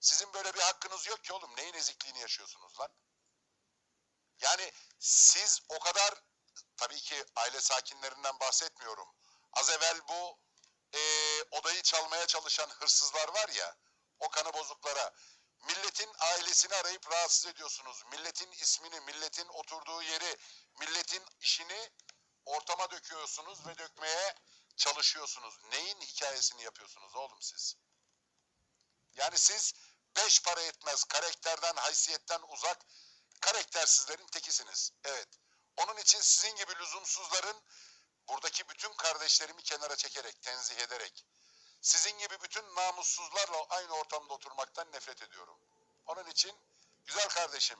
Sizin böyle bir hakkınız yok ki oğlum. Neyin ezikliğini yaşıyorsunuz lan? Yani siz o kadar tabii ki aile sakinlerinden bahsetmiyorum. Az evvel bu eee, odayı çalmaya çalışan hırsızlar var ya o kanı bozuklara milletin ailesini arayıp rahatsız ediyorsunuz. Milletin ismini, milletin oturduğu yeri, milletin işini ortama döküyorsunuz ve dökmeye çalışıyorsunuz. Neyin hikayesini yapıyorsunuz oğlum siz? Yani siz beş para etmez karakterden, haysiyetten uzak karaktersizlerin tekisiniz. Evet. Onun için sizin gibi lüzumsuzların buradaki bütün kardeşlerimi kenara çekerek, tenzih ederek, sizin gibi bütün namussuzlarla aynı ortamda oturmaktan nefret ediyorum. Onun için güzel kardeşim,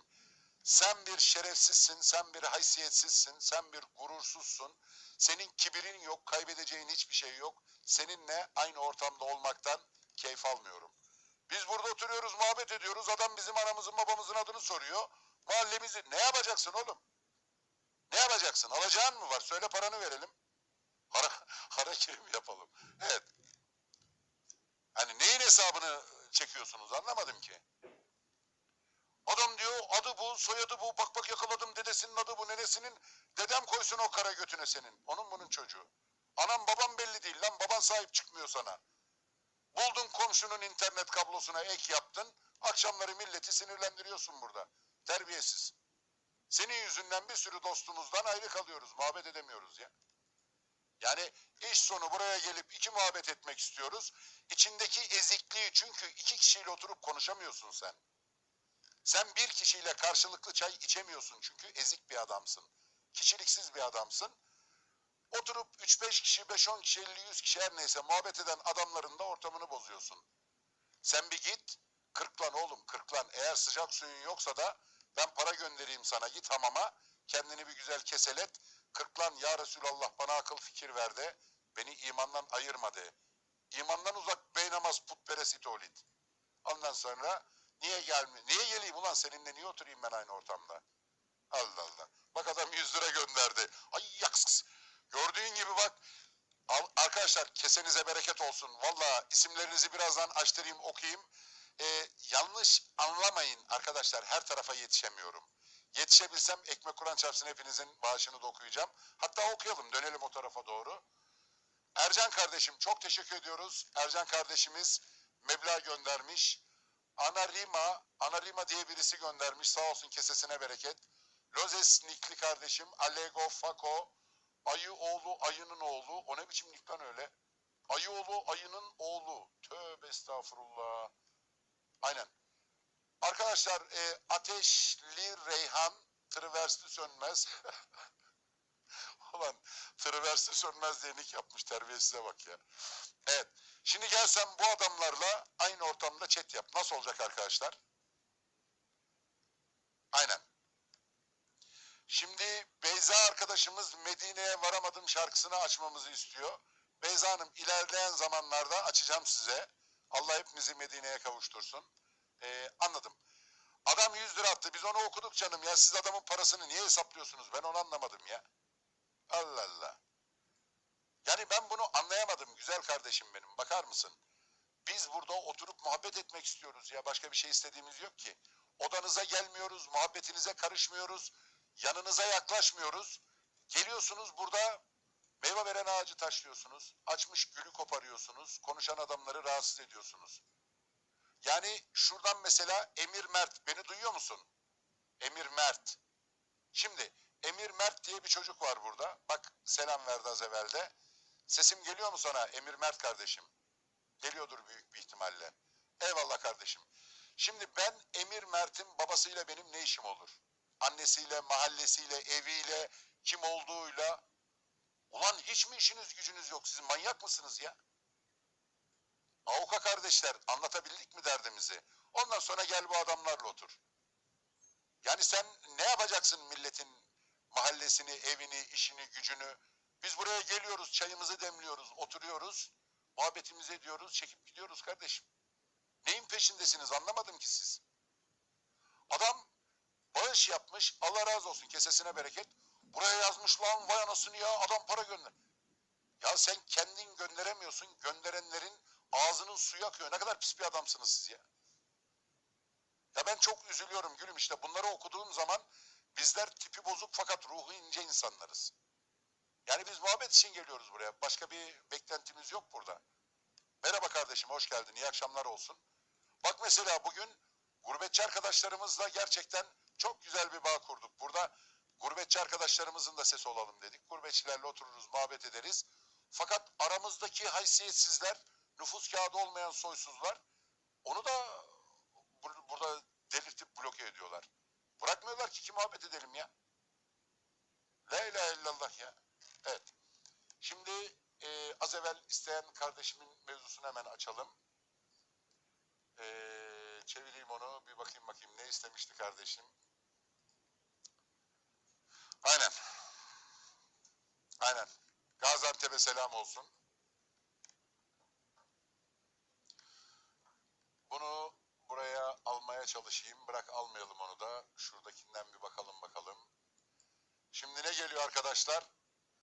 sen bir şerefsizsin, sen bir haysiyetsizsin, sen bir gurursuzsun. Senin kibirin yok, kaybedeceğin hiçbir şey yok. Seninle aynı ortamda olmaktan keyif almıyorum. Biz burada oturuyoruz, muhabbet ediyoruz. Adam bizim anamızın babamızın adını soruyor. Mahallemizi ne yapacaksın oğlum? Ne yapacaksın? Alacağın mı var? Söyle paranı verelim. Hara, harakiri mi yapalım? Evet. Hani neyin hesabını çekiyorsunuz anlamadım ki. Adam diyor adı bu, soyadı bu, bak bak yakaladım dedesinin adı bu, nenesinin. Dedem koysun o kara götüne senin. Onun bunun çocuğu. Anam babam belli değil lan, baban sahip çıkmıyor sana. Buldun komşunun internet kablosuna ek yaptın. Akşamları milleti sinirlendiriyorsun burada. Terbiyesiz. Senin yüzünden bir sürü dostumuzdan ayrı kalıyoruz. Muhabbet edemiyoruz ya. Yani iş sonu buraya gelip iki muhabbet etmek istiyoruz. İçindeki ezikliği çünkü iki kişiyle oturup konuşamıyorsun sen. Sen bir kişiyle karşılıklı çay içemiyorsun çünkü ezik bir adamsın. Kişiliksiz bir adamsın. Oturup 3-5 kişi, 5-10 kişi, 50-100 kişi her neyse muhabbet eden adamların da ortamını bozuyorsun. Sen bir git, kırklan oğlum kırklan. Eğer sıcak suyun yoksa da ben para göndereyim sana git hamama. Kendini bir güzel keselet. Kırklan ya Resulallah bana akıl fikir ver de. Beni imandan ayırma de. İmandan uzak beynamaz putperest itolit. Ondan sonra niye gelmi? Niye geleyim ulan seninle niye oturayım ben aynı ortamda? Allah Allah. Bak adam 100 lira gönderdi. Ay yaks. Gördüğün gibi bak. Arkadaşlar kesenize bereket olsun. Valla isimlerinizi birazdan açtırayım okuyayım. Ee, yanlış anlamayın arkadaşlar. Her tarafa yetişemiyorum. Yetişebilsem ekmek kuran çarpsın hepinizin bağışını da okuyacağım. Hatta okuyalım dönelim o tarafa doğru. Ercan kardeşim çok teşekkür ediyoruz. Ercan kardeşimiz meblağ göndermiş. Anarima, Anarima diye birisi göndermiş. Sağ olsun kesesine bereket. Lozes Nikli kardeşim. Allego Fako. Ayı oğlu, ayının oğlu. O ne biçim nik öyle? Ayı oğlu, ayının oğlu. Tövbe estağfurullah. Aynen. Arkadaşlar e, Ateşli Reyhan Triversli Sönmez. Ulan Triversli Sönmez diye yapmış terbiyesize bak ya. Evet. Şimdi gelsen bu adamlarla aynı ortamda chat yap. Nasıl olacak arkadaşlar? Aynen. Şimdi Beyza arkadaşımız Medine'ye varamadım şarkısını açmamızı istiyor. Beyza Hanım ilerleyen zamanlarda açacağım size. Allah hepimizi Medine'ye kavuştursun. Ee, anladım. Adam 100 lira attı. Biz onu okuduk canım ya. Siz adamın parasını niye hesaplıyorsunuz? Ben onu anlamadım ya. Allah Allah. Yani ben bunu anlayamadım güzel kardeşim benim. Bakar mısın? Biz burada oturup muhabbet etmek istiyoruz ya. Başka bir şey istediğimiz yok ki. Odanıza gelmiyoruz, muhabbetinize karışmıyoruz. Yanınıza yaklaşmıyoruz. Geliyorsunuz burada meyve veren ağacı taşlıyorsunuz. Açmış gülü koparıyorsunuz. Konuşan adamları rahatsız ediyorsunuz. Yani şuradan mesela Emir Mert. Beni duyuyor musun? Emir Mert. Şimdi Emir Mert diye bir çocuk var burada. Bak selam verdi az evvelde. Sesim geliyor mu sana Emir Mert kardeşim? Geliyordur büyük bir ihtimalle. Eyvallah kardeşim. Şimdi ben Emir Mert'in babasıyla benim ne işim olur? Annesiyle, mahallesiyle, eviyle, kim olduğuyla. Ulan hiç mi işiniz gücünüz yok? Siz manyak mısınız ya? Avuka kardeşler anlatabildik mi derdimizi? Ondan sonra gel bu adamlarla otur. Yani sen ne yapacaksın milletin mahallesini, evini, işini, gücünü? Biz buraya geliyoruz, çayımızı demliyoruz, oturuyoruz, muhabbetimizi ediyoruz, çekip gidiyoruz kardeşim. Neyin peşindesiniz anlamadım ki siz. Adam bağış yapmış, Allah razı olsun kesesine bereket. Buraya yazmış lan vay anasını ya adam para gönder. Ya sen kendin gönderemiyorsun, gönderenlerin ağzının suyu akıyor. Ne kadar pis bir adamsınız siz ya. Ya ben çok üzülüyorum gülüm işte bunları okuduğum zaman bizler tipi bozuk fakat ruhu ince insanlarız. Yani biz muhabbet için geliyoruz buraya. Başka bir beklentimiz yok burada. Merhaba kardeşim hoş geldin. İyi akşamlar olsun. Bak mesela bugün gurbetçi arkadaşlarımızla gerçekten çok güzel bir bağ kurduk. Burada gurbetçi arkadaşlarımızın da sesi olalım dedik. Gurbetçilerle otururuz, muhabbet ederiz. Fakat aramızdaki haysiyetsizler, nüfus kağıdı olmayan soysuzlar onu da bur- burada delirtip bloke ediyorlar. Bırakmıyorlar ki ki muhabbet edelim ya. La ilahe illallah ya. Evet. Şimdi e, az evvel isteyen kardeşimin mevzusunu hemen açalım. E, çevireyim onu. Bir bakayım bakayım ne istemişti kardeşim. Aynen. Aynen. Gaziantep'e selam olsun. Bunu buraya almaya çalışayım. Bırak almayalım onu da. Şuradakinden bir bakalım bakalım. Şimdi ne geliyor arkadaşlar?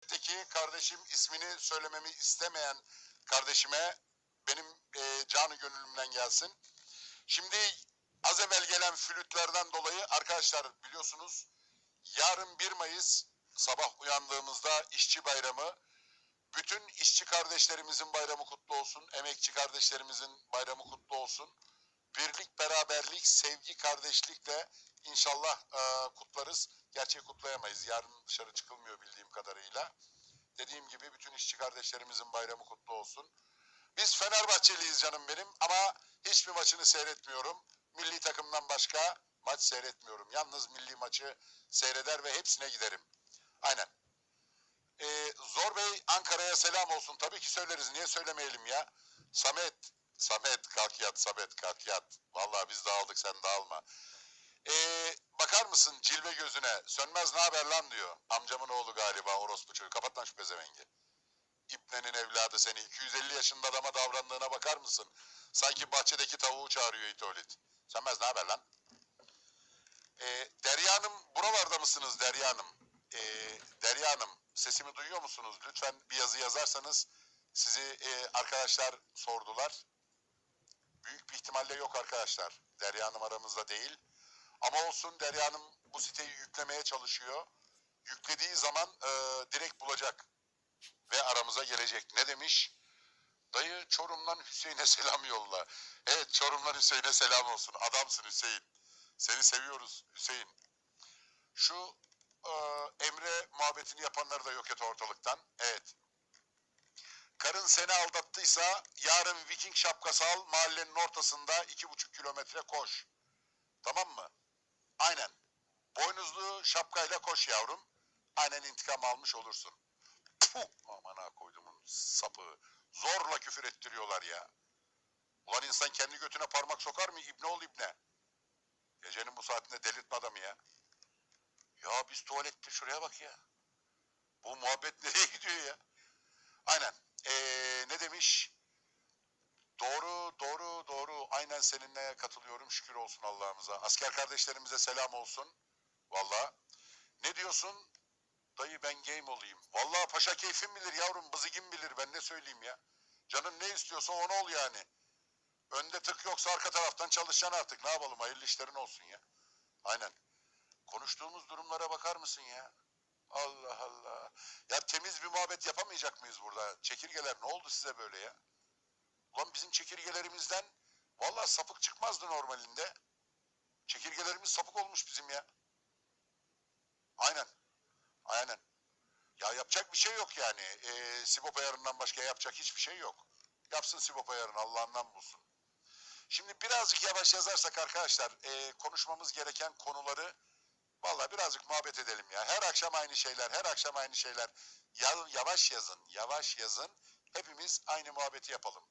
Teki kardeşim ismini söylememi istemeyen kardeşime benim e, canı gönlümden gelsin. Şimdi az evvel gelen flütlerden dolayı arkadaşlar biliyorsunuz yarın 1 Mayıs sabah uyandığımızda işçi bayramı. Bütün işçi kardeşlerimizin bayramı kutlu olsun. Emekçi kardeşlerimizin bayramı kutlu olsun. Birlik, beraberlik, sevgi, kardeşlikle inşallah e, kutlarız. Gerçi kutlayamayız. Yarın dışarı çıkılmıyor bildiğim kadarıyla. Dediğim gibi bütün işçi kardeşlerimizin bayramı kutlu olsun. Biz Fenerbahçeliyiz canım benim ama hiçbir maçını seyretmiyorum. Milli takımdan başka maç seyretmiyorum. Yalnız milli maçı seyreder ve hepsine giderim. Aynen. Ee, Zor Bey Ankara'ya selam olsun. Tabii ki söyleriz. Niye söylemeyelim ya? Samet, Samet kalk yat, Samet kalk yat. Vallahi biz dağıldık sen dağılma. Ee, bakar mısın cilve gözüne? Sönmez ne haber lan diyor. Amcamın oğlu galiba orospu çocuğu. Kapat lan şu pezevengi. İbnenin evladı seni. 250 yaşında adama davrandığına bakar mısın? Sanki bahçedeki tavuğu çağırıyor itolit. Sönmez ne haber lan? Ee, Derya Hanım buralarda mısınız Derya Hanım? Ee, Derya Hanım sesimi duyuyor musunuz? Lütfen bir yazı yazarsanız sizi e, arkadaşlar sordular. Büyük bir ihtimalle yok arkadaşlar. Derya Hanım aramızda değil. Ama olsun Derya Hanım bu siteyi yüklemeye çalışıyor. Yüklediği zaman e, direkt bulacak ve aramıza gelecek. Ne demiş? Dayı Çorum'dan Hüseyin'e selam yolla. Evet Çorum'dan Hüseyin'e selam olsun. Adamsın Hüseyin. Seni seviyoruz Hüseyin. Şu e, Emre muhabbetini yapanları da yok et ortalıktan. Evet. Karın seni aldattıysa yarın Viking şapkası al mahallenin ortasında iki buçuk kilometre koş. Tamam mı? Aynen. Boynuzlu şapkayla koş yavrum. Aynen intikam almış olursun. Puh, aman ha koydumun sapı. Zorla küfür ettiriyorlar ya. Ulan insan kendi götüne parmak sokar mı? İbne ol ibne. Saatinde delirtme adamı ya. Ya biz tuvalette şuraya bak ya. Bu muhabbet nereye gidiyor ya? Aynen. Ee, ne demiş? Doğru, doğru, doğru. Aynen seninle katılıyorum. Şükür olsun Allah'ımıza. Asker kardeşlerimize selam olsun. Valla. Ne diyorsun? Dayı ben game olayım. Vallahi paşa keyfin bilir yavrum. Bızıgin bilir. Ben ne söyleyeyim ya? Canın ne istiyorsa onu ol yani. Önde tık yoksa arka taraftan çalışacaksın artık. Ne yapalım? Hayırlı işlerin olsun ya. Aynen. Konuştuğumuz durumlara bakar mısın ya? Allah Allah. Ya temiz bir muhabbet yapamayacak mıyız burada? Çekirgeler ne oldu size böyle ya? Ulan bizim çekirgelerimizden vallahi sapık çıkmazdı normalinde. Çekirgelerimiz sapık olmuş bizim ya. Aynen. Aynen. Ya yapacak bir şey yok yani. Ee, Sibop ayarından başka yapacak hiçbir şey yok. Yapsın Sibop ayarını Allah'ından bulsun. Şimdi birazcık yavaş yazarsak arkadaşlar e, konuşmamız gereken konuları Vallahi birazcık muhabbet edelim ya. Her akşam aynı şeyler, her akşam aynı şeyler. Ya, yavaş yazın, yavaş yazın. Hepimiz aynı muhabbeti yapalım.